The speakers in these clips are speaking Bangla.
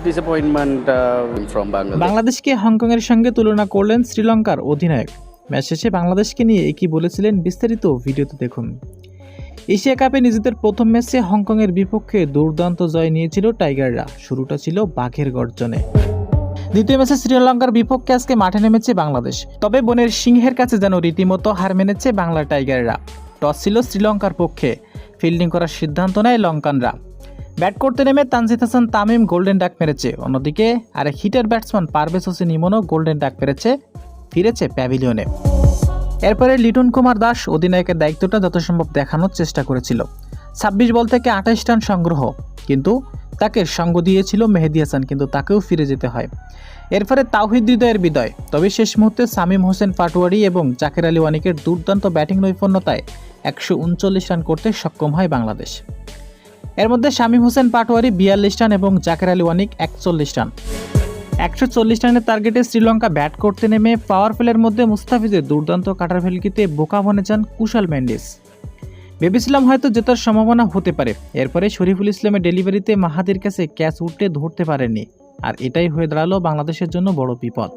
uh, বাংলাদেশকে হংকংয়ের সঙ্গে তুলনা করলেন শ্রীলঙ্কার অধিনায়ক। ম্যাচ শেষে বাংলাদেশকে নিয়ে একই বলেছিলেন বিস্তারিত ভিডিওতে দেখুন। এশিয়া কাপে নিজেদের প্রথম ম্যাচে হংকংয়ের বিপক্ষে দুর্দান্ত জয় নিয়েছিল টাইগাররা। শুরুটা ছিল বাঘের গর্জনে। দ্বিতীয় ম্যাচে শ্রীলঙ্কার বিপক্ষে আজকে মাঠে নেমেছে বাংলাদেশ। তবে বনের সিংহের কাছে যেন রীতিমতো হার মেনেছে বাংলা টাইগাররা। টস ছিল শ্রীলঙ্কার পক্ষে। ফিল্ডিং করার সিদ্ধান্ত নেয় লঙ্কানরা। ব্যাট করতে নেমে তানজিদ হাসান তামিম গোল্ডেন ডাক মেরেছে। অন্যদিকে আরেক হিটার ব্যাটসম্যান পারভেজ হোসেন ইমনও গোল্ডেন ডাক মেরেছে, ফিরেছে প্যাভিলিয়নে। এরপরে লিটন কুমার দাস অধিনায়কের দায়িত্বটা যথাসম্ভব দেখানোর চেষ্টা করেছিল। ছাব্বিশ বল থেকে আঠাশ রান সংগ্রহ, কিন্তু তাকে সঙ্গ দিয়েছিল মেহেদি হাসান, কিন্তু তাকেও ফিরে যেতে হয়। এরপরে তাওহিদ হৃদয়ের বিদয়, তবে শেষ মুহূর্তে সামিম হোসেন পাটোয়ারি এবং জাকের আলী ওয়ানিকের দুর্দান্ত ব্যাটিং নৈপুণ্যতায় একশো উনচল্লিশ রান করতে সক্ষম হয় বাংলাদেশ। এর মধ্যে শামীম হোসেন পাটোয়ারি বিয়াল্লিশ রান এবং জাকের আলী ওয়ানিক একচল্লিশ রান। একশো চল্লিশ রানের টার্গেটে শ্রীলঙ্কা ব্যাট করতে নেমে পাওয়ার প্লের মধ্যে মুস্তাফিজের দুর্দান্ত কাটার ভেলকিতে বোকা বনে যান কুশাল মেন্ডিস। ভেবেছিলাম হয়তো জেতার সম্ভাবনা হতে পারে। এরপরে শরীফুল ইসলামের ডেলিভারিতে মাহাদির কাছে ক্যাচ উঠতে ধরতে পারেনি আর এটাই হয়ে দাঁড়াল বাংলাদেশের জন্য বড় বিপদ।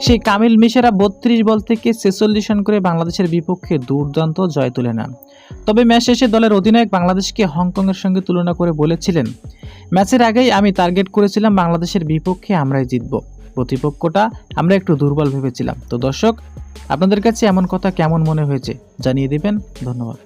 সেই কামিল মিশেরা বত্রিশ বল থেকে ছেচল্লিশ রান করে বাংলাদেশের বিপক্ষে দুর্দান্ত জয় তুলে নেন। তবে ম্যাচ শেষে দলের অধিনায়ক বাংলাদেশকে হংকংয়ের সঙ্গে তুলনা করে বলেছিলেন, ম্যাচের আগেই আমি টার্গেট করেছিলাম বাংলাদেশের বিপক্ষে আমরাই জিতব। প্রতিপক্ষটা আমরা একটু দুর্বল ভেবেছিলাম। তো দর্শক, আপনাদের কাছে এমন কথা কেমন মনে হয়েছে জানিয়ে দেবেন। ধন্যবাদ।